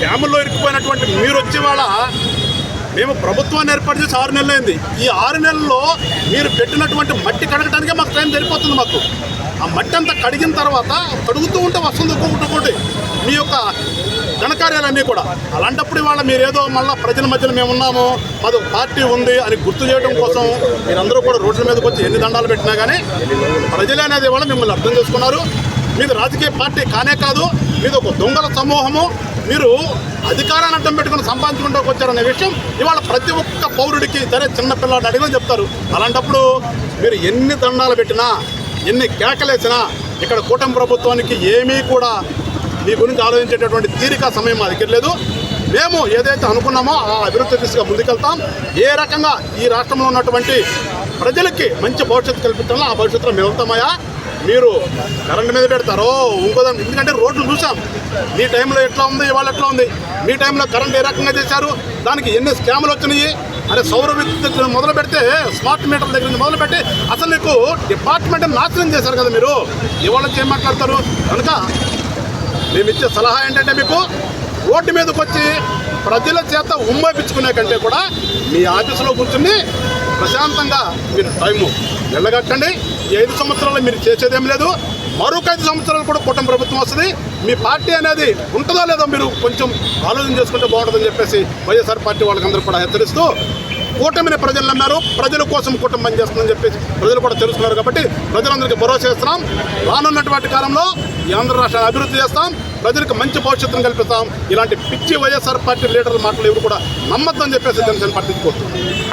స్కాముల్లో ఇరుక్కుపోయినటువంటి మీరు వచ్చే వాళ్ళ మేము ప్రభుత్వాన్ని ఏర్పాటు చేసి ఆరు నెలలైంది. ఈ ఆరు నెలల్లో మీరు పెట్టినటువంటి మట్టి కడగడానికే మాకు టైం సరిపోతుంది మాకు. ఆ మట్టి అంతా కడిగిన తర్వాత కడుగుతూ ఉంటే వస్తుంది ఒక్కొక్కటి మీ యొక్క ఘనకార్యాలన్నీ కూడా. అలాంటప్పుడు ఇవాళ మీరేదో మళ్ళీ ప్రజల మధ్యలో మేము ఉన్నాము మాది పార్టీ ఉంది అని గుర్తు చేయడం కోసం మీరందరూ కూడా రోడ్ల మీదకి వచ్చి ఎన్ని దండాలు పెట్టినా కానీ ప్రజలే అనేది ఇవాళ మిమ్మల్ని అర్థం చేసుకున్నారు. మీరు రాజకీయ పార్టీ కానే కాదు మీద ఒక దొంగల సమూహము. మీరు అధికారాన్ని అడ్డం పెట్టుకుని సంపాదించుకుంటూ వచ్చారనే విషయం ఇవాళ ప్రతి ఒక్క పౌరుడికి సరే చిన్న పిల్లాడు చెప్తారు. అలాంటప్పుడు మీరు ఎన్ని దండాలు పెట్టినా ఎన్ని కేకలేసినా ఇక్కడ కూటమి ప్రభుత్వానికి ఏమీ కూడా మీ గురించి ఆలోచించేటటువంటి తీరిక సమయం మా దగ్గర లేదు. మేము ఏదైతే అనుకున్నామో ఆ అభివృద్ధి దిశగా ముందుకెళ్తాం. ఏ రకంగా ఈ రాష్ట్రంలో ఉన్నటువంటి ప్రజలకి మంచి భవిష్యత్తు కల్పించాలో ఆ భవిష్యత్తులో మేము వెళ్తామయ్యా. మీరు కరెంట్ మీద పెడతారో ఇంకోదాం ఎందుకంటే రోడ్లు చూసాం. మీ టైంలో ఎట్లా ఉంది ఇవాళ ఎట్లా ఉంది? మీ టైంలో కరెంట్ ఏ రకంగా చేశారు దానికి ఎన్ని స్కాములు వచ్చినాయి? అరే సౌర విద్యుత్ మొదలు పెడితే స్మార్ట్ మీటర్ల దగ్గర నుంచి మొదలు పెట్టి అసలు మీకు డిపార్ట్మెంట్ నాశనం చేశారు కదా మీరు. ఇవాళ ఏం మాట్లాడతారు? కనుక మేము ఇచ్చే సలహా ఏంటంటే మీకు రోడ్డు మీదకి వచ్చి ప్రజల చేత ఉమ్మపించుకునే కంటే కూడా మీ ఆఫీసులో కూర్చుని ప్రశాంతంగా మీరు టైము వెళ్ళగట్టండి. ఈ ఐదు సంవత్సరాలు మీరు చేసేదేం లేదు. మరొక ఐదు సంవత్సరాలు కూడా కుటుంబ ప్రభుత్వం వస్తుంది. మీ పార్టీ అనేది ఉంటుందో లేదో మీరు కొంచెం ఆలోచన చేసుకుంటే బాగుంటుందని చెప్పేసి వైఎస్ఆర్ పార్టీ వాళ్ళకందరూ కూడా హెచ్చరిస్తూ కూటమిని ప్రజలు నమ్మారు. ప్రజల కోసం కూటమి పనిచేస్తుందని చెప్పేసి ప్రజలు కూడా తెలుసుకున్నారు కాబట్టి ప్రజలందరికీ భరోసా ఇస్తున్నాం రానున్నటువంటి కాలంలో ఈ ఆంధ్ర రాష్ట్రాన్ని అభివృద్ధి చేస్తాం. ప్రజలకు మంచి భవిష్యత్తును కల్పిస్తాం. ఇలాంటి పిచ్చి వైఎస్ఆర్ పార్టీ లీడర్ల మాటలు ఎవరు కూడా నమ్మద్దని చెప్పేసి జనసేన పార్టీ కోరుతున్నాం